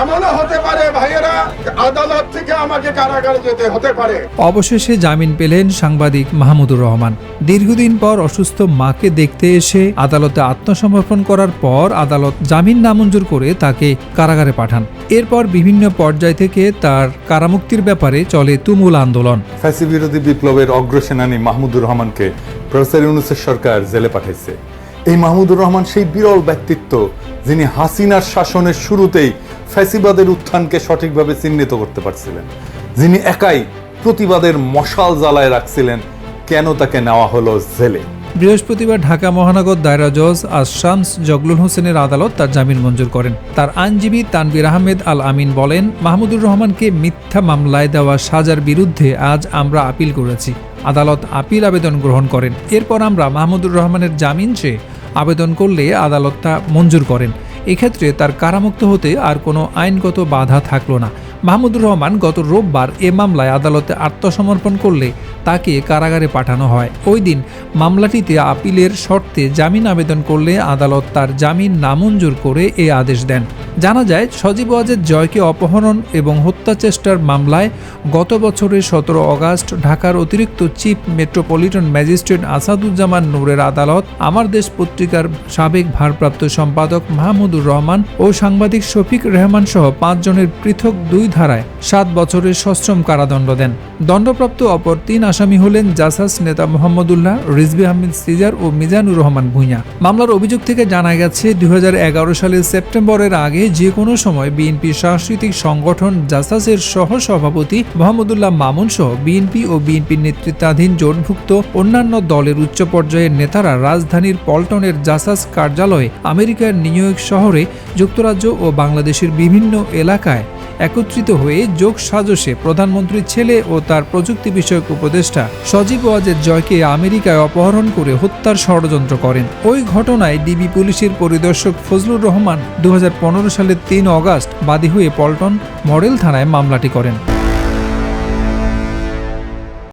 এমনও হতে পারে ভাইয়েরা আদালত থেকে আমাকে কারাগারে যেতে হতে পারে। অবশেষে জামিন পেলেন সাংবাদিক মাহমুদুর রহমান। দীর্ঘদিন পর অসুস্থ মাকে দেখতে এসে আদালতে আত্মসমর্পণ করার পর আদালত জামিন নামঞ্জুর করে তাকে কারাগারে পাঠান। এরপর বিভিন্ন পর্যায় থেকে তার কারামুক্তির ব্যাপারে চলে তুমুল আন্দোলন। ফ্যাসি বিরোধী বিপ্লবের অগ্রসেনানী মাহমুদুর রহমানকে প্রফেসর ইউনুসের সরকার জেলে পাঠাইছে। এই মাহমুদুর রহমান সেই বিরল ব্যক্তিত্ব যিনি হাসিনার শাসনের শুরুতেই ফ্যাসিবাদের উত্থানকে সঠিকভাবে চিহ্নিত করতে পারছিলেন। যিনি একাই প্রতিবাদের মশাল জ্বালায় রাখছিলেন, কেন তাকে নেওয়া হলো জেলে? বৃহস্পতিবার ঢাকা মহানগর দায়রা জজ আজ শামস জগলুল হোসেনের আদালত তার জামিন মঞ্জুর করেন। তার আইনজীবী তানবির আহমেদ আল আমিন বলেন, মাহমুদুর রহমানকে মিথ্যা মামলায় দেওয়া সাজার বিরুদ্ধে আজ আমরা আপিল করেছি। আদালত আপিল আবেদন গ্রহণ করেন। এরপর আমরা মাহমুদুর রহমানের জামিন চেয়ে আবেদন করলে আদালত তা মঞ্জুর করেন। এক্ষেত্রে তার কারামুক্ত হতে আর কোনো আইনগত বাধা থাকল না। মাহমুদুর রহমান গত রোববার এ মামলায় আদালতে আত্মসমর্পণ করলে তাকে কারাগারে পাঠানো হয়। ওই দিন মামলাটিতে আপিলের শর্তে জামিন আবেদন করলে আদালত তার জামিন নামঞ্জুর করে এ আদেশ দেন। জানা যায়, সজীব ওয়াজেদ জয়কে অপহরণ এবং হত্যা চেষ্টার মামলায় গত বছরের সতেরো অগাস্ট ঢাকার অতিরিক্ত চিফ মেট্রোপলিটন ম্যাজিস্ট্রেট আসাদুজ্জামান নূরের আদালত, আমার দেশ পত্রিকার সাবেক ভারপ্রাপ্ত সম্পাদক মাহমুদুর রহমান ও সাংবাদিক শফিক রেহমান সহ পাঁচজনের পৃথক দুই ধারায় সাত বছরের সশ্রম কারাদণ্ড দেন। দণ্ডপ্রাপ্ত অপর তিন আসামি হলেন জাসাস নেতা মোহাম্মদুল্লাহ রিজবি আহমেদ সিজার ও মিজানুর রহমান ভূঁইয়া। মামলার অভিযোগ থেকে জানা গেছে দু হাজার এগারো সালের সেপ্টেম্বরের আগে যে কোনো সময় বিএনপি সাংস্কৃতিক সংগঠন জাসাসের সহ সভাপতি মোহাম্মদুল্লাহ মামুন সহ বিএনপি ও বিএনপির নেতৃত্বাধীন জোটভুক্ত অন্যান্য দলের উচ্চ পর্যায়ের নেতারা রাজধানীর পল্টনের জাসাস কার্যালয়ে আমেরিকার নিউ ইয়র্ক শহরে যুক্তরাজ্য ও বাংলাদেশের বিভিন্ন এলাকায় একত্রিত হয়ে যোগ সাজসে প্রধানমন্ত্রীর ছেলে ও তার প্রযুক্তি বিষয়ক উপদেষ্টা সজীব ওয়াজের জয়কে আমেরিকায় অপহরণ করে হত্যার ষড়যন্ত্র করেন। ওই ঘটনায় ডিবি পুলিশের পরিদর্শক ফজলুর রহমান দু হাজার পনেরো সালের তিন অগাস্ট বাদী হয়ে পল্টন মডেল থানায় মামলাটি করেন।